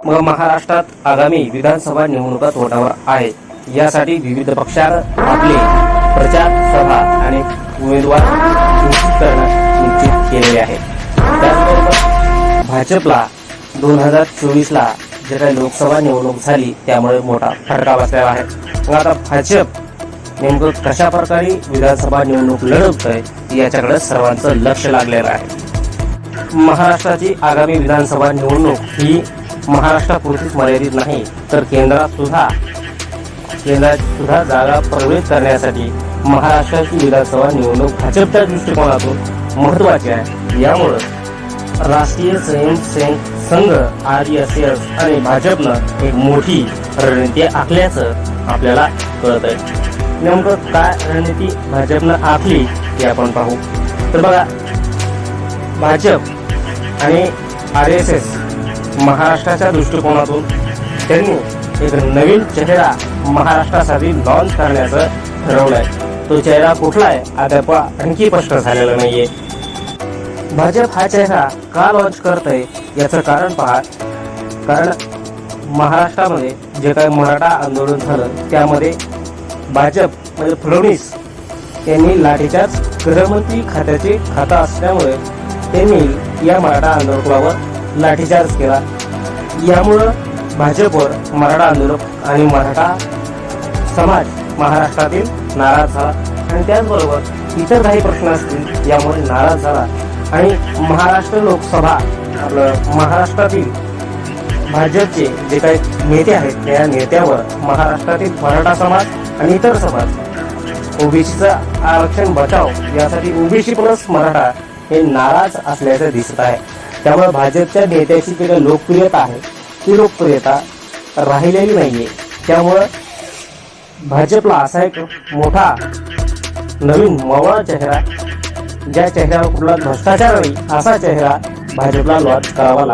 मग महाराष्ट्रात आगामी विधानसभा निवडणुका तोंडावर आहे यासाठी विविध पक्षानं आपले प्रचार सभा आणि उमेदवार घोषित करणं निश्चित केलेले आहे त्याचबरोबर भाजपला दोन हजार चोवीसला जे काही लोकसभा निवडणूक झाली त्यामुळे मोठा फटका बसलेला आहे. मग आता भाजप नेमकं कशा प्रकारे विधानसभा निवडणूक लढवत आहे याच्याकडे सर्वांचं लक्ष लागलेलं आहे. महाराष्ट्राची आगामी विधानसभा निवडणूक ही महाराष्ट्रापुरतीच मर्यादित नाही तर केंद्रात सुद्धा केंद्रात सुद्धा जागा प्रवेश करण्यासाठी महाराष्ट्राची विधानसभा निवडणूक भाजपच्या दृष्टिकोनातून महत्वाची आहे. यामुळं राष्ट्रीय Swayamsevak Sangh R S S आणि भाजपनं एक मोठी रणनीती आखल्याचं आपल्याला कळत आहे नेमकं काय रणनीती भाजपनं आखली ते आपण पाहू. तर बघा भाजप आणि आर एस एस महाराष्ट्राच्या दृष्टिकोनातून त्यांनी एक नवीन चेहरा महाराष्ट्रासाठी लॉन्च करण्याचं ठरवलंय. तो चेहरा कुठला आहे अद्याप आणखी स्पष्ट झालेला नाहीये. भाजप हा चेहरा का लॉन्च करत आहे याचं कारण पहा. कारण महाराष्ट्रामध्ये जे काही मराठा आंदोलन झालं त्यामध्ये भाजप म्हणजे फडणवीस यांनी लाठीच्याच गृहमंत्री खात्याचे खाता असल्यामुळे त्यांनी या मराठा आंदोलकावर लाठीचार्ज केला. यामुळं भाजपवर मराठा आंदोलक आणि मराठा समाज महाराष्ट्रातील नाराज झाला. आणि त्याचबरोबर इतर काही प्रश्न असतील यामुळे नाराज झाला. आणि महाराष्ट्र लोकसभा आपलं महाराष्ट्रातील भाजपचे जे काही नेते आहेत त्या नेत्यावर महाराष्ट्रातील मराठा समाज आणि इतर समाज ओबीसीचं आरक्षण बचाव यासाठी ओबीसी प्लस मराठा हे नाराज असल्याचं दिसत आहे. त्यामुळे भाजपच्या नेत्याची जी काही लोकप्रियता आहे ती लोकप्रियता राहिलेली नाहीये. त्यामुळं भाजपला असा एक मोठा नवीन मवळा चेहरा ज्या चेहऱ्यावर कुठला भ्रष्टाचार नाही असा चेहरा भाजपला लॉन्च करावा लागतो.